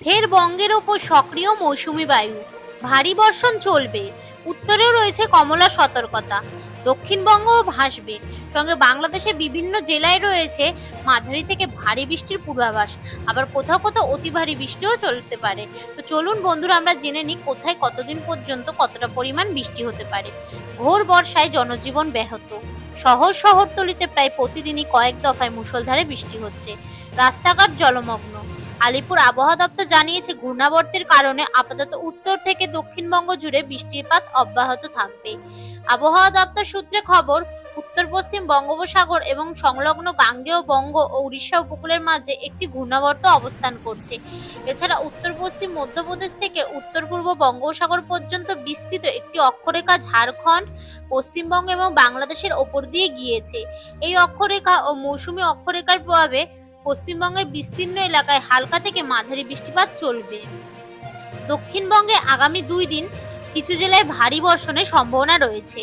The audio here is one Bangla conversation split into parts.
ফের বঙ্গের ওপর সক্রিয় মৌসুমি বায়ু। ভারী বর্ষণ চলবে। উত্তরেও রয়েছে কমলা সতর্কতা। দক্ষিণবঙ্গও ভাসবে। সঙ্গে বাংলাদেশের বিভিন্ন জেলায় রয়েছে মাঝারি থেকে ভারী বৃষ্টির পূর্বাভাস। আবার কোথাও কোথাও অতি ভারী বৃষ্টিও চলতে পারে। তো চলুন বন্ধুরা, আমরা জেনে নিই কোথায় কতদিন পর্যন্ত কতটা পরিমাণ বৃষ্টি হতে পারে। ঘোর বর্ষায় জনজীবন ব্যাহত। শহর শহরতলিতে প্রায় প্রতিদিনই কয়েক দফায় মুষলধারে বৃষ্টি হচ্ছে। রাস্তাঘাট জলমগ্ন। আলিপুর আবহাওয়া দপ্তর জানিয়েছে, ঘূর্ণাবর্তের কারণে আপাতত উত্তর থেকে দক্ষিণবঙ্গ জুড়ে বৃষ্টিপাত অব্যাহত থাকবে। আবহাওয়া দপ্তর সূত্রে খবর, উত্তর, পশ্চিম বঙ্গোপসাগর এবং সংলগ্ন গাঙ্গেয় বঙ্গ ও উড়িষ্যা উপকূলের মাঝে একটি ঘূর্ণাবর্ত অবস্থান করছে। এছাড়া উত্তর, পশ্চিম, মধ্যপ্রদেশ থেকে উত্তর, পূর্ব বঙ্গোপসাগর পর্যন্ত বিস্তৃত একটি অক্ষরেখা ঝাড়খণ্ড, পশ্চিমবঙ্গ এবং বাংলাদেশের ওপর দিয়ে গিয়েছে। এই অক্ষরেখা ও মৌসুমী অক্ষরেখার প্রভাবে পশ্চিমবঙ্গের বিস্তীর্ণ এলাকায় হালকা থেকে মাঝারি বৃষ্টিপাত চলবে। দক্ষিণবঙ্গে আগামী দুই দিন কিছু জেলায় ভারী বর্ষণের সম্ভাবনা রয়েছে।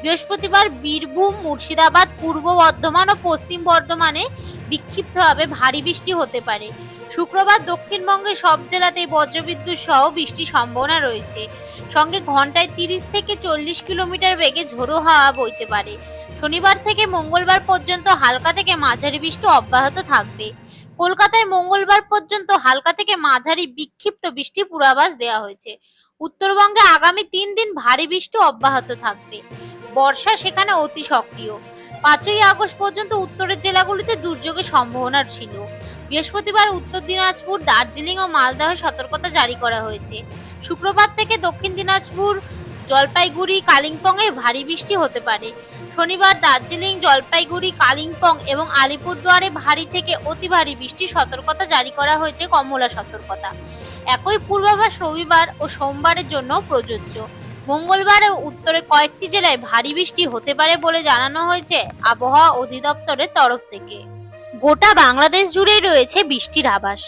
বৃহস্পতিবার বীরভূম, মুর্শিদাবাদ, পূর্ব বর্ধমান ও পশ্চিম বর্ধমানে বিক্ষিপ্তভাবে ভারী বৃষ্টি হতে পারে। শুক্রবার দক্ষিণবঙ্গের সব জেলাতেই বজ্রবিদ্যুৎ সহ বৃষ্টির সম্ভাবনা রয়েছে। সঙ্গে ঘন্টায় তিরিশ থেকে চল্লিশ কিলোমিটার বেগে ঝোড়ো হাওয়া বইতে পারে। শনিবার থেকে মঙ্গলবার পর্যন্ত হালকা থেকে মাঝারি বৃষ্টি অব্যাহত থাকবে। কলকাতায় মঙ্গলবার পর্যন্ত হালকা থেকে মাঝারি বিক্ষিপ্ত বৃষ্টির পূর্বাভাস দেওয়া হয়েছে। উত্তরবঙ্গে আগামী তিন দিন ভারী বৃষ্টি অব্যাহত থাকবে। বর্ষা সেখানে অতি সক্রিয়। পাঁচই আগস্ট পর্যন্ত উত্তরের জেলাগুলিতে দুর্যোগের সম্ভাবনা ছিল। বৃহস্পতিবার উত্তর দিনাজপুর, দার্জিলিং ও মালদহে সতর্কতা জারি করা হয়েছে। শুক্রবার থেকে দক্ষিণ দিনাজপুর জলপাইগুড়ি কালিম্পংয়ে ভারী বৃষ্টি হতে পারে। শনিবার দার্জিলিং, জলপাইগুড়ি, কালিম্পং এবং আলিপুরদুয়ারে ভারী থেকে অতি ভারী বৃষ্টির সতর্কতা জারি করা হয়েছে কমলা সতর্কতা। একই পূর্বাভাস রবিবার ও সোমবারের জন্য প্রযোজ্য। মঙ্গলবারে উত্তরে কয়েকটি জেলায় ভারী বৃষ্টি হতে পারে বলে জানানো হয়েছে আবহাওয়া অধিদপ্তরের তরফ থেকে। গোটা বাংলাদেশ জুড়েই রয়েছে বৃষ্টির আভাস।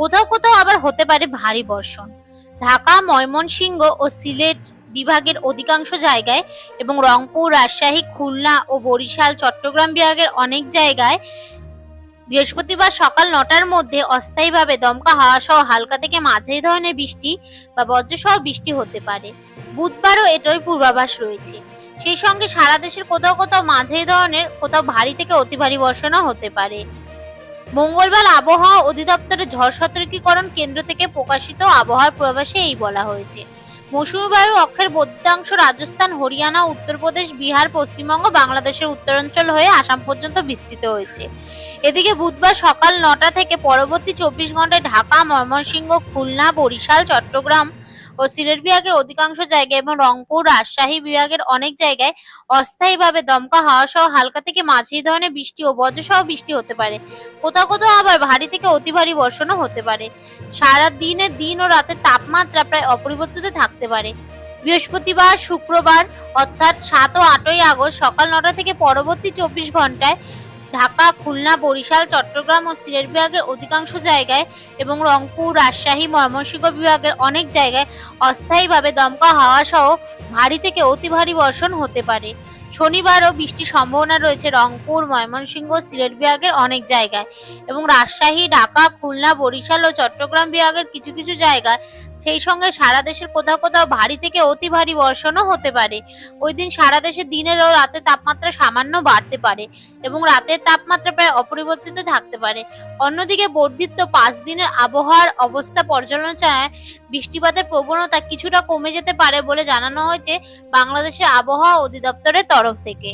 কোথাও কোথাও আবার হতে পারে ভারী বর্ষণ। ঢাকা, ময়মনসিংহ ও সিলেট বিভাগের অধিকাংশ জায়গায় এবং রংপুর, রাজশাহী, খুলনা ও বরিশাল, চট্টগ্রাম বিভাগের অনেক জায়গায় বৃহস্পতিবার সকাল নটার মধ্যে অস্থায়ীভাবে দমকা হাওয়া সহ হালকা থেকে মাঝারি ধরনের বৃষ্টি বা বজ্রসহ বৃষ্টি হতে পারে। বুধবারও এটাই পূর্বাভাস রয়েছে। সেই সঙ্গে সারা দেশের কোথাও কোথাও মাঝারি ধরনের, কোথাও ভারী থেকে অতি ভারী বর্ষণও হতে পারে। মঙ্গলবার আবহাওয়া অধিদপ্তরের ঝড় সতর্কীকরণ কেন্দ্র থেকে প্রকাশিত আবহাওয়ার পূর্বাভাসে এই বলা হয়েছে। মৌসুমী অক্ষের বদ্যাংশ রাজস্থান, হরিয়ানা, উত্তরপ্রদেশ, বিহার, পশ্চিমবঙ্গ, বাংলাদেশের উত্তরাঞ্চল হয়ে আসাম পর্যন্ত বিস্তৃত হয়েছে। এদিকে বুধবার সকাল নটা থেকে পরবর্তী চব্বিশ ঘন্টায় ঢাকা, ময়মনসিংহ, খুলনা, বরিশাল, চট্টগ্রাম ও সিলেট বিভাগের অধিকাংশ জায়গায় এবং রংপুর, রাজশাহী বিভাগের অনেক জায়গায় অস্থায়ীভাবে দমকা হাওয়া সহ হালকা থেকে মাঝারি ধরনের বৃষ্টি ও বজ্রসহ বৃষ্টি হতে পারে। কোথাও কোথাও আবার ভারী থেকে অতি ভারী বর্ষণও হতে পারে। সারা দিনের দিন ও রাতের তাপমাত্রা প্রায় অপরিবর্তিত থাকতে পারে। বৃহস্পতিবার, শুক্রবার, অর্থাৎ সাত ও আটই আগস্ট সকাল নটা থেকে পরবর্তী চব্বিশ ঘন্টায় ঢাকা, খুলনা, বরিশাল, চট্টগ্রাম ও সিলেট বিভাগের অধিকাংশ জায়গায় এবং রংপুর, রাজশাহী, ময়মনসিংহ বিভাগের অনেক জায়গায় অস্থায়ীভাবে দমকা হাওয়া সহ ভারী থেকে অতি ভারী বর্ষণ হতে পারে। শনিবারও বৃষ্টির সম্ভাবনা রয়েছে রংপুর, ময়মনসিংহ, সিলেট বিভাগের অনেক জায়গায় এবং রাজশাহী, ঢাকা, খুলনা, বরিশাল ও চট্টগ্রাম বিভাগের কিছু কিছু জায়গায় সেই সঙ্গে সারা দেশের কোথাও কোথাও ভারী থেকে অতি ভারী বর্ষণও হতে পারে। ওই দিন সারা দেশে দিনের ও রাতের তাপমাত্রা সামান্য বাড়তে পারে এবং রাতের তাপমাত্রা প্রায় অপরিবর্তিত থাকতে পারে। অন্যদিকে বর্ধিত পাঁচ দিনের আবহাওয়ার অবস্থা পর্যালোচনায় বৃষ্টিপাতের প্রবণতা কিছুটা কমে যেতে পারে বলে জানানো হয়েছে বাংলাদেশের আবহাওয়া অধিদপ্তরের তরফ থেকে